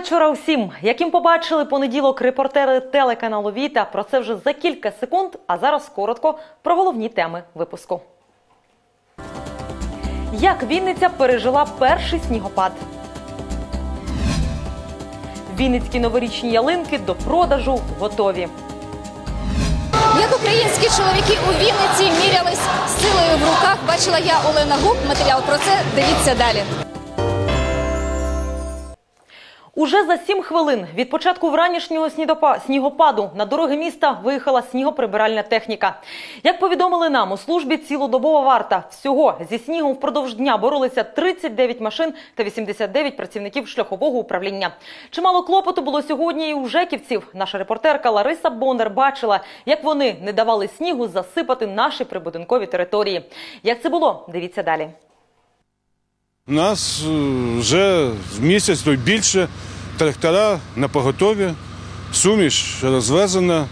вечора усім. Яким побачили понеділок репортери телеканалу Віта. Про це вже за кілька секунд. А зараз коротко про головні теми випуску. Як Вінниця пережила перший снігопад? Вінницькі новорічні ялинки до продажу готові. Як українські чоловіки у Вінниці мірялись силою в руках, бачила я Олена Гук. Матеріал про це дивіться далі. Уже за сім хвилин від початку вранішнього снігопаду на дороги міста виїхала снігоприбиральна техніка. Як повідомили нам у службі цілодобова варта, всього зі снігом впродовж дня боролися 39 машин та 89 працівників шляхового управління. Чимало клопоту було сьогодні і у жеківців. Наша репортерка Лариса Бондар бачила, як вони не давали снігу засипати наші прибудинкові території. Як це було? Дивіться далі. У нас е, вже місяць, то більше трактора на поготові, суміш розвезена,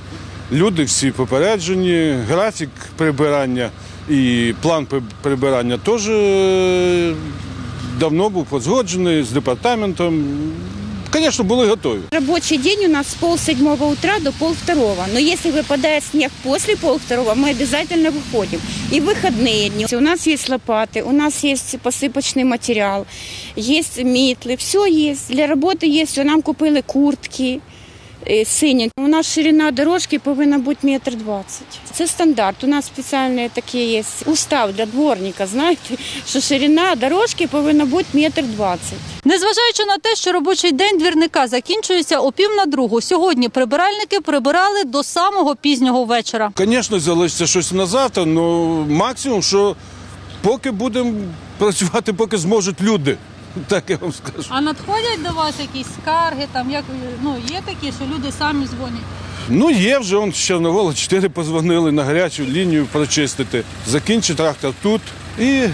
люди всі попереджені, графік прибирання і план при- прибирання теж е, давно був позгоджений з департаментом. Звісно, були готові. Рабочий день у нас с пол седьмого утра до пол второго. Но если выпадает снег после пол второго, мы обязательно выходим. И в выходные дни. У нас есть лопаты, у нас есть посыпочный материал, есть метлы, все есть. Для работы есть все. Нам купили куртки е, сині. У нас ширина дорожки повинна бути метр двадцять. Це стандарт. У нас спеціальний такий є устав для дворника. Знаєте, що ширина дорожки повинна бути метр двадцять. Незважаючи на те, що робочий день двірника закінчується о пів на другу, сьогодні прибиральники прибирали до самого пізнього вечора. Звісно, залишиться щось на завтра, але максимум, що поки будемо працювати, поки зможуть люди. Так я вам скажу. А надходять до вас якісь скарги, там як ну є такі, що люди самі дзвонять. Ну, є вже он з Чорновола 4 позвонили на гарячу лінію прочистити. Закінчить трактор тут і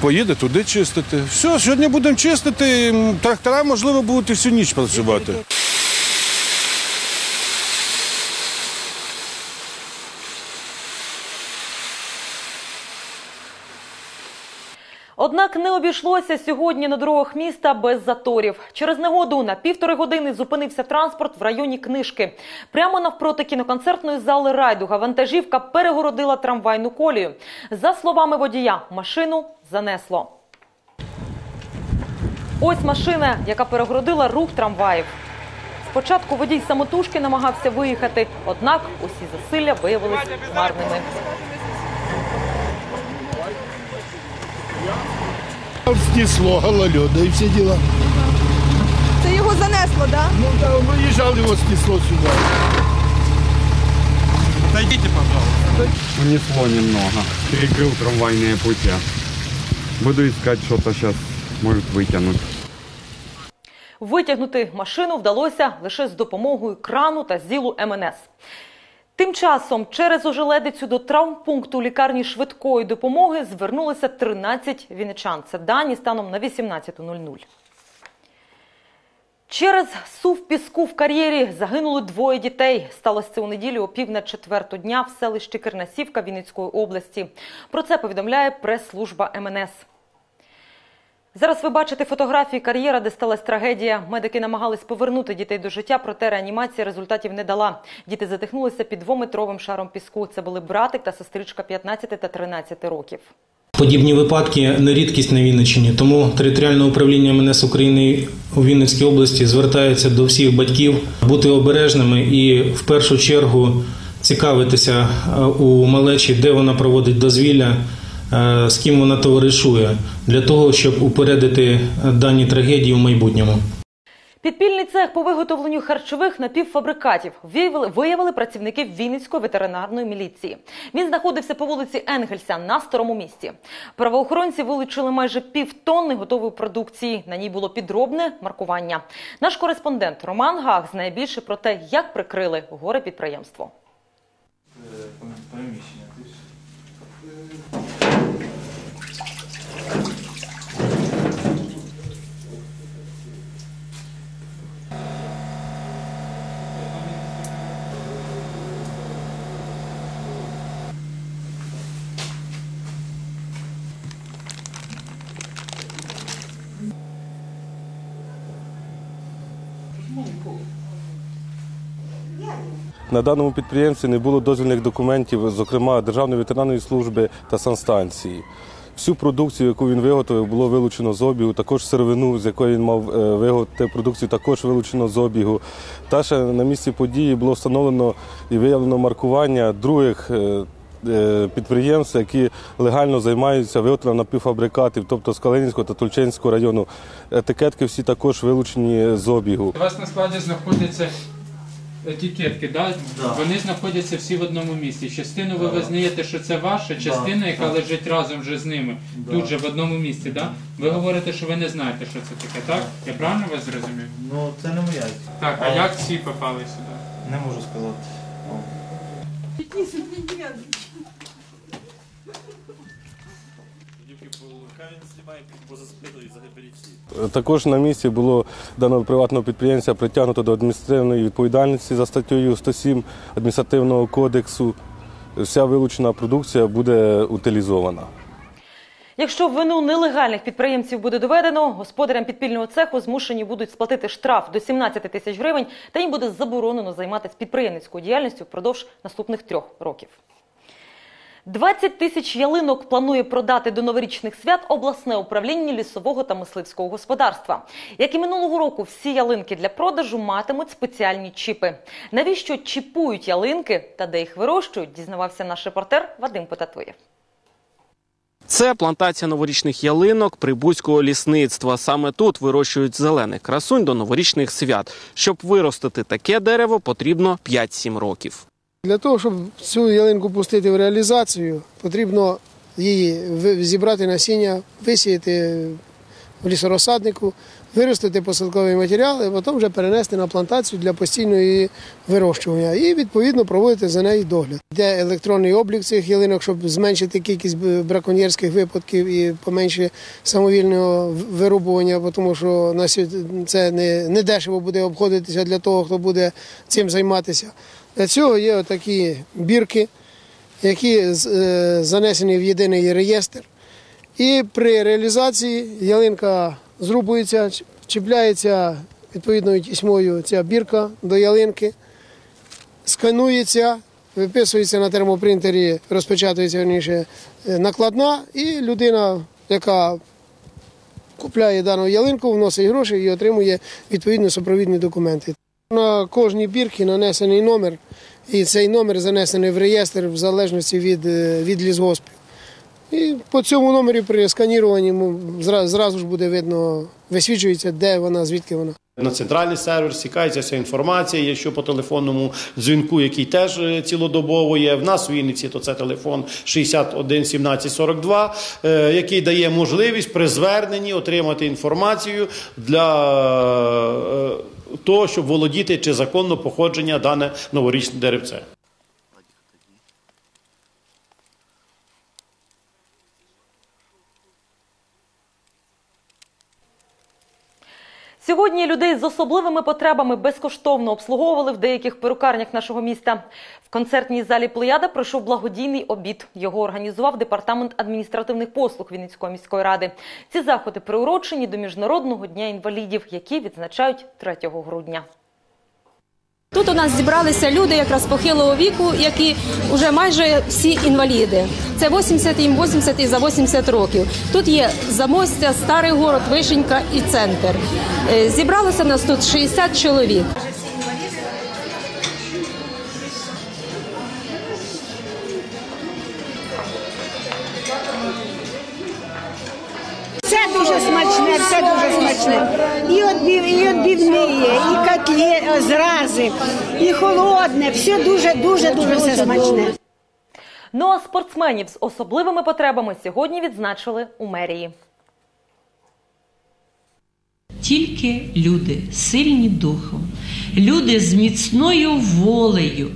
поїде туди чистити. Все, сьогодні будемо чистити. Трактора, можливо, будуть і всю ніч працювати. Однак не обійшлося сьогодні на дорогах міста без заторів. Через негоду на півтори години зупинився транспорт в районі книжки. Прямо навпроти кіноконцертної зали райдуга вантажівка перегородила трамвайну колію. За словами водія, машину занесло. Ось машина, яка перегородила рух трамваїв. Спочатку водій самотужки намагався виїхати, однак усі зусилля виявились марними. Снесло гололеда и все дела. Це його занесло, да? Ну да, он выезжал, его снесло сюда. Унесло немного. Перекрыл трамвайные пути. Буду искать что-то сейчас, может вытянуть. Витягнути машину вдалося лише з допомогою крану та зілу МНС. Тим часом через ожеледицю до травмпункту лікарні швидкої допомоги звернулися 13 вінничан. Це дані станом на 18.00. Через сув піску в кар'єрі загинули двоє дітей. Сталося це у неділю о пів на четверту дня в селищі Кернасівка Вінницької області. Про це повідомляє прес-служба МНС. Зараз ви бачите фотографії кар'єра, де сталася трагедія. Медики намагались повернути дітей до життя, проте реанімація результатів не дала. Діти затихнулися під двометровим шаром піску. Це були братик та сестричка 15 та 13 років. Подібні випадки не рідкість на Вінниччині, тому територіальне управління МНС України у Вінницькій області звертається до всіх батьків бути обережними і в першу чергу цікавитися е, у малечі, де вона проводить дозвілля, з ким вона товаришує, для того, щоб упередити дані трагедії в майбутньому. Підпільний цех по виготовленню харчових напівфабрикатів виявили, виявили працівники Вінницької ветеринарної міліції. Він знаходився по вулиці Енгельса на старому місті. Правоохоронці вилучили майже півтонни готової продукції. На ній було підробне маркування. Наш кореспондент Роман Гах знає більше про те, як прикрили горе підприємство. На даному підприємстві не було дозвільних документів, зокрема Державної ветеринарної служби та санстанції. Всю продукцію, яку він виготовив, було вилучено з обігу. Також сировину, з якої він мав е, виготовити продукцію, також вилучено з обігу. Та ще на місці події було встановлено і виявлено маркування других е, е, підприємств, які легально займаються виготовленням напівфабрикатів, тобто з Калинівського та Тульчинського району. Етикетки всі також вилучені з обігу. У вас на складі знаходяться етикетки, да? вони знаходяться всі в одному місці. Частину ви визнаєте, що це ваша, частина, яка лежить разом вже з ними, тут же в одному місці. Да? Ви говорите, що ви не знаєте, що це таке, так? Я правильно вас зрозумів? Ну, це не моя. Так, а як ці попали сюди? Не можу сказати. Також на місці було даного приватного підприємця притягнуто до адміністративної відповідальності за статтею 107 адміністративного кодексу. Вся вилучена продукція буде утилізована. Якщо вину нелегальних підприємців буде доведено, господарям підпільного цеху змушені будуть сплатити штраф до 17 тисяч гривень, та їм буде заборонено займатися підприємницькою діяльністю впродовж наступних трьох років. 20 тисяч ялинок планує продати до новорічних свят обласне управління лісового та мисливського господарства. Як і минулого року, всі ялинки для продажу матимуть спеціальні чіпи. Навіщо чіпують ялинки та де їх вирощують, дізнавався наш репортер Вадим Потатуєв. Це плантація новорічних ялинок прибузького лісництва. Саме тут вирощують зелених красунь до новорічних свят. Щоб виростити таке дерево, потрібно 5-7 років. Для того, щоб цю ялинку пустити в реалізацію, потрібно її зібрати насіння, висіяти в лісорозсаднику, виростити посадковий матеріал і потім вже перенести на плантацію для постійного її вирощування і відповідно проводити за нею догляд. Йде електронний облік цих ялинок, щоб зменшити кількість браконьєрських випадків і поменше самовільного вирубування, тому що це не, не дешево буде обходитися для того, хто буде цим займатися. Для цього є такі бірки, які е, занесені в єдиний реєстр. І при реалізації ялинка зрубується, чіпляється відповідною тісьмою ця бірка до ялинки, сканується, виписується на термопринтері, розпечатується верніше, е, накладна, і людина, яка купляє дану ялинку, вносить гроші і отримує відповідно супровідні документи. На кожній бірці нанесений номер, і цей номер занесений в реєстр в залежності від, е, від лісгоспів. І по цьому номері при сканіруванні зра- зразу ж буде видно, висвічується, де вона, звідки вона. На центральний сервер стікається вся інформація, є що по телефонному дзвінку, який теж е, цілодобово є. В нас у Вінниці то це телефон 61 17 42, е, який дає можливість при зверненні отримати інформацію для е, того, щоб володіти чи законно походження дане новорічне деревце. Сьогодні людей з особливими потребами безкоштовно обслуговували в деяких перукарнях нашого міста. В концертній залі Плеяда пройшов благодійний обід. Його організував департамент адміністративних послуг Вінницької міської ради. Ці заходи приурочені до міжнародного дня інвалідів, які відзначають 3 грудня. Тут у нас зібралися люди якраз похилого віку, які вже майже всі інваліди. Це 80 їм 80 і за 80 років. Тут є Замостя, Старий город, Вишенька і центр. Е, Зібралося нас тут 60 чоловік. Все дуже смачне, все дуже смачне. І відбив, і відбивні, і котлі, зрази, і холодне. Все дуже, дуже, дуже все смачне. Ну а спортсменів з особливими потребами сьогодні відзначили у мерії. Тільки люди сильні духом, люди з міцною волею,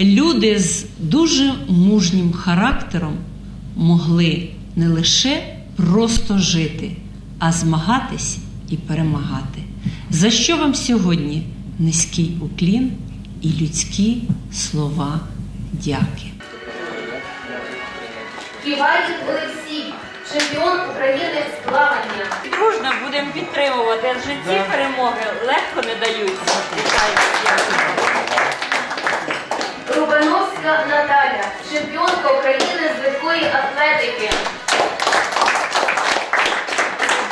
люди з дуже мужнім характером могли не лише просто жити, а змагатись і перемагати. За що вам сьогодні низький уклін і людські слова дяки? Співають всі, чемпіон України з плавання. Дружно будемо підтримувати в житті перемоги легко не даються. Вітаю. Рубановська Наталя, чемпіонка України з легкої атлетики.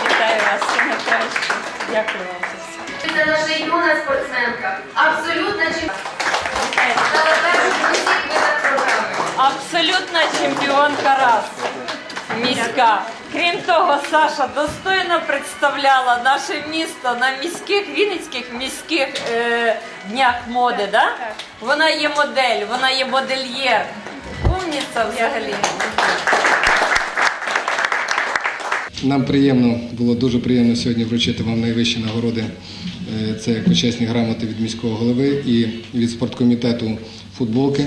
Вітаю вас. Дякую вам за все. Це наша юна спортсменка. Абсолютна чемпіонка. Стала першою усіх видах програми. Абсолютна чемпіонка раз. Міська. Крім того, Саша достойно представляла наше місто на міських вінницьких міських е, днях моди. Да? Вона є модель, вона є модельєр. Умніця взагалі. Нам приємно, було дуже приємно сьогодні вручити вам найвищі нагороди. Е, Це як почесні грамоти від міського голови і від спорткомітету футболки.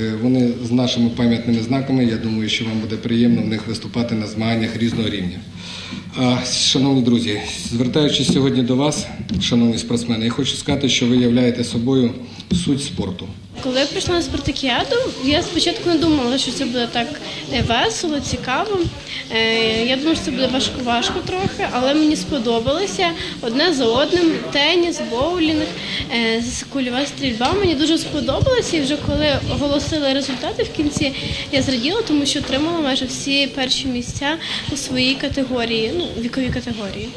Е, Вони з нашими пам'ятними знаками. Я думаю, що вам буде приємно в них виступати на змаганнях різного рівня. А, Шановні друзі, звертаючись сьогодні до вас, шановні спортсмени, я хочу сказати, що ви являєте собою суть спорту. Коли я прийшла на спартакіаду, я спочатку не думала, що це буде так е, весело, цікаво. Е, Я думала, що це буде важко, важко трохи, але мені сподобалося одне за одним. Теніс, боулінг, е, кульова стрільба. Мені дуже сподобалося. І вже коли оголосили результати в кінці, я зраділа, тому що отримала майже всі перші місця у своїй категорії, ну віковій категорії.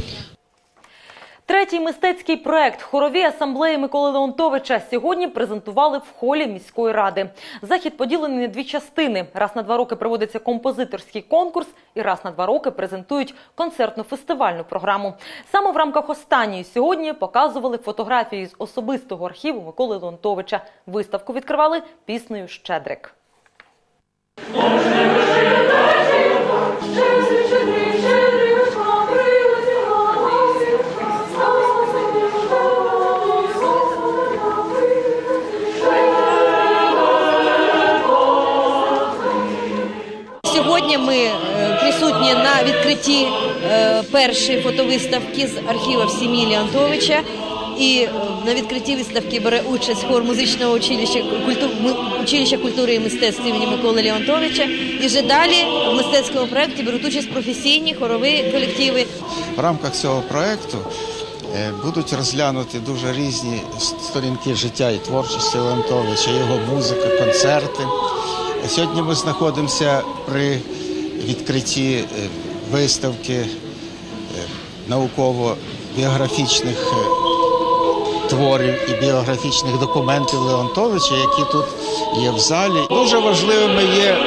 Третій мистецький проект хорові асамблеї Миколи Леонтовича сьогодні презентували в холі міської ради. Захід поділений на дві частини. Раз на два роки проводиться композиторський конкурс, і раз на два роки презентують концертно-фестивальну програму. Саме в рамках останньої сьогодні показували фотографії з особистого архіву Миколи Леонтовича. Виставку відкривали піснею Щедрик. Відкритті е, першої фотовиставки з архівів сім'ї Леонтовича. І е, на відкритті виставки бере участь хор музичного училища, культу... училища культури і мистецтв імені Миколи Леонтовича. І вже далі в мистецькому проєкті беруть участь професійні хорові колективи. В рамках цього проєкту е, будуть розглянуті дуже різні сторінки життя і творчості Леонтовича, його музика, концерти. Сьогодні ми знаходимося при відкритті виставки е, науково-біографічних е, творів і біографічних документів Леонтовича, які тут є в залі. Дуже важливими є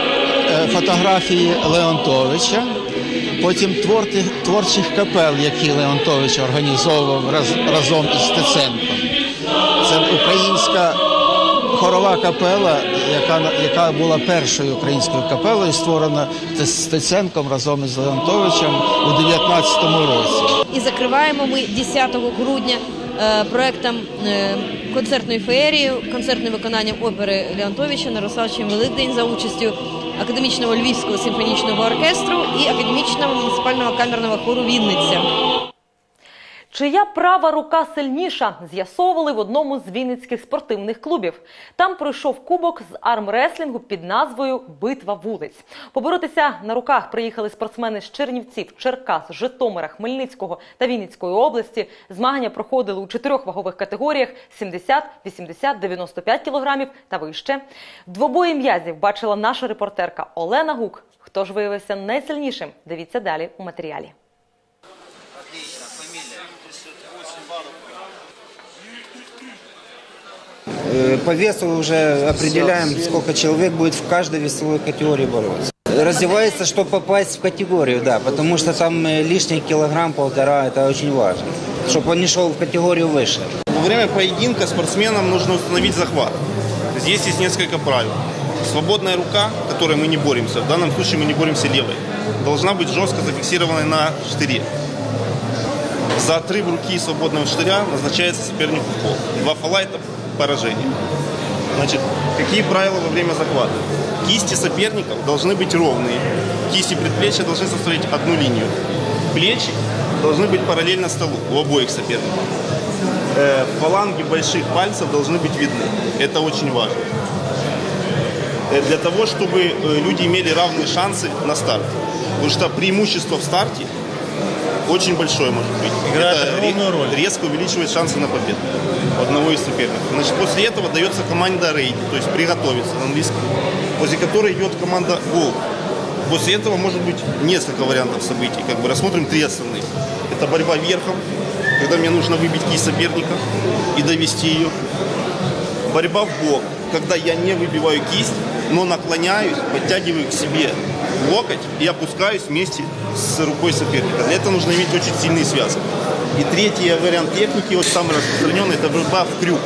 е, фотографії Леонтовича, потім творти, творчих капел, які Леонтович організовував раз, разом із Стеценком. Це українська хорова капела, яка, яка була першою українською капелою, створена Стеценком разом із Леонтовичем у 19-му році. І закриваємо ми 10 грудня е, проектом е, концертною феєрією, концертним виконанням опери Леонтовича на Росавчим Великдень за участю академічного львівського симфонічного оркестру і академічного муніципального камерного хору Вінниця. Чия права рука сильніша, з'ясовували в одному з вінницьких спортивних клубів. Там пройшов кубок з армреслінгу під назвою Битва вулиць. Поборотися на руках приїхали спортсмени з Чернівців, Черкас, Житомира, Хмельницького та Вінницької області. Змагання проходили у чотирьох вагових категоріях: 70, 80, 95 кілограмів та вище. Двобої м'язів бачила наша репортерка Олена Гук. Хто ж виявився найсильнішим? Дивіться далі у матеріалі. По весу уже определяем, сколько человек будет в каждой весовой категории бороться. Раздевается, чтобы попасть в категорию, да, потому что там э, лишний килограмм-полтора, это очень важно, чтобы он не шел в категорию выше. Во время поединка спортсменам нужно установить захват. Здесь есть несколько правил. Свободная рука, которой мы не боремся, в данном случае мы не боремся левой, должна быть жестко зафиксированной на штыре. За отрыв руки свободного штыря назначается сопернику фол. Два фола – это поражение. Значит, какие правила во время захвата? Кисти соперников должны быть ровные. Кисти предплечья должны составить одну линию. Плечи должны быть параллельно столу у обоих соперников. Э, фаланги больших пальцев должны быть видны. Это очень важно. Э, Для того, чтобы э, люди имели равные шансы на старт. Потому что преимущество в старте очень большое может быть. Играет Это огромную роль. резко увеличивает шансы на победу одного из соперников. Значит, после этого дается команда рейд, то есть приготовиться на английском, после которой идет команда гол. После этого может быть несколько вариантов событий. Как бы рассмотрим три основных. Это борьба верхом, когда мне нужно выбить кисть соперника и довести ее. Борьба в бок, когда я не выбиваю кисть, но наклоняюсь, подтягиваю к себе локоть и опускаюсь вместе с рукой соперника. Для этого нужно иметь очень сильные связки. И третий вариант техники, вот самый распространенный, это борьба в крюк.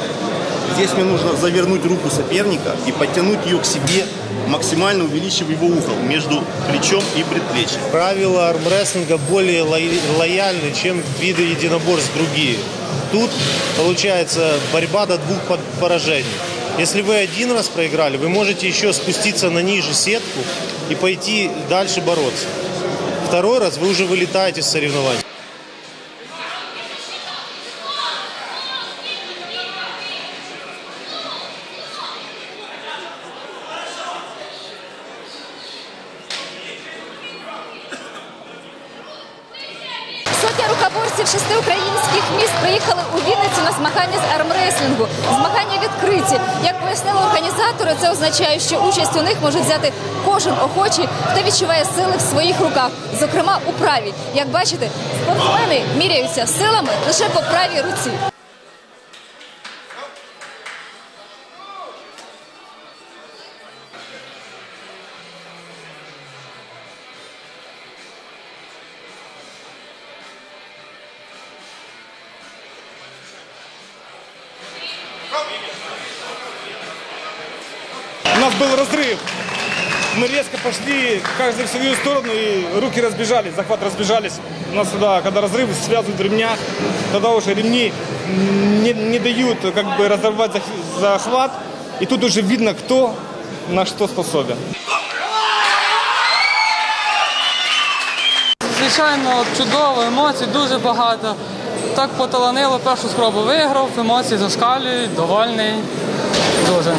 Здесь мне нужно завернуть руку соперника и подтянуть ее к себе, максимально увеличив его угол между плечом и предплечьем. Правила армрестлинга более лоя- лояльны, чем виды единоборств другие. Тут получается борьба до двух поражений. Если вы один раз проиграли, вы можете еще спуститься на ниже сетку и пойти дальше бороться. Второй раз вы уже вылетаете с соревнований. Рукоборців шести українських міст приїхали у Вінницю на змагання з армреслінгу. Змагання відкриті. Як пояснили організатори, це означає, що участь у них може взяти кожен охочий, хто відчуває сили в своїх руках, зокрема у правій. Як бачите, спортсмени міряються силами лише по правій руці. был разрыв. Мы резко пошли, каждый в свою сторону, и руки разбежались, захват разбежались. У нас сюда, когда разрыв, связывают в ремнях, тогда уже ремни не, не дают как бы разорвать зах- захват. И тут уже видно, кто на что способен. Звичайно, чудово, емоцій дуже багато. Так поталанило, першу спробу виграв, емоції зашкалюють, довольний. Дуже.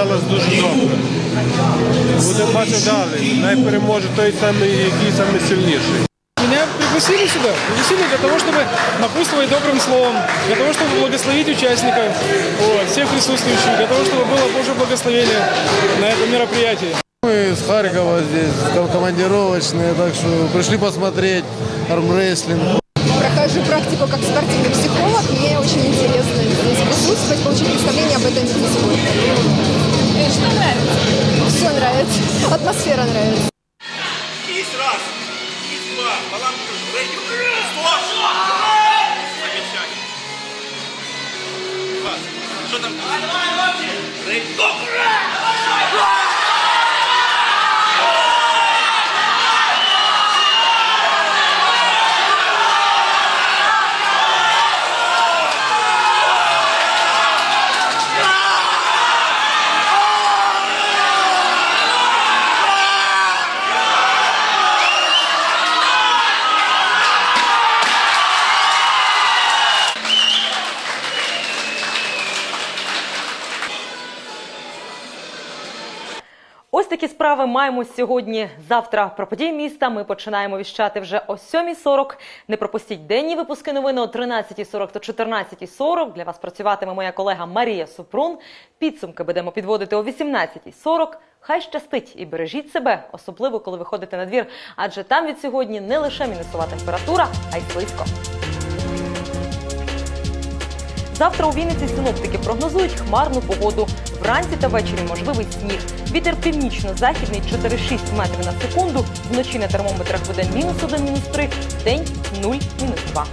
Починалось дуже добре. Буде бачити далі. Най переможе той самий, який самий сильніший. Меня пригласили сюда, пригласили для того, чтобы напутствовать добрым словом, для того, чтобы благословить участников, вот, всех присутствующих, для того, чтобы было Божье благословение на этом мероприятии. Мы с Харькова здесь, ком- командировочные, так что пришли посмотреть армрестлинг. Прохожу практику как спортивный психолог. Мне очень интересно здесь присутствовать, получить представление об этом виде спорта. Что нравится? Все нравится. Атмосфера нравится. Кисть раз, кисть два, баланс. Стоп! Замечательно. Что там? Рейд. Стоп! Ось такі справи маємо сьогодні. Завтра про події міста ми починаємо віщати вже о 7.40. Не пропустіть денні випуски новини о 13.40 та 14.40. Для вас працюватиме моя колега Марія Супрун. Підсумки будемо підводити о 18.40. Хай щастить і бережіть себе, особливо коли виходите на двір, адже там від сьогодні не лише мінусова температура, а й слизько. Завтра у Вінниці синоптики прогнозують хмарну погоду. Вранці та ввечері можливий сніг. Вітер північно-західний 4-6 метрів на секунду. Вночі на термометрах буде мінус 1, мінус 3, день 0, мінус 2.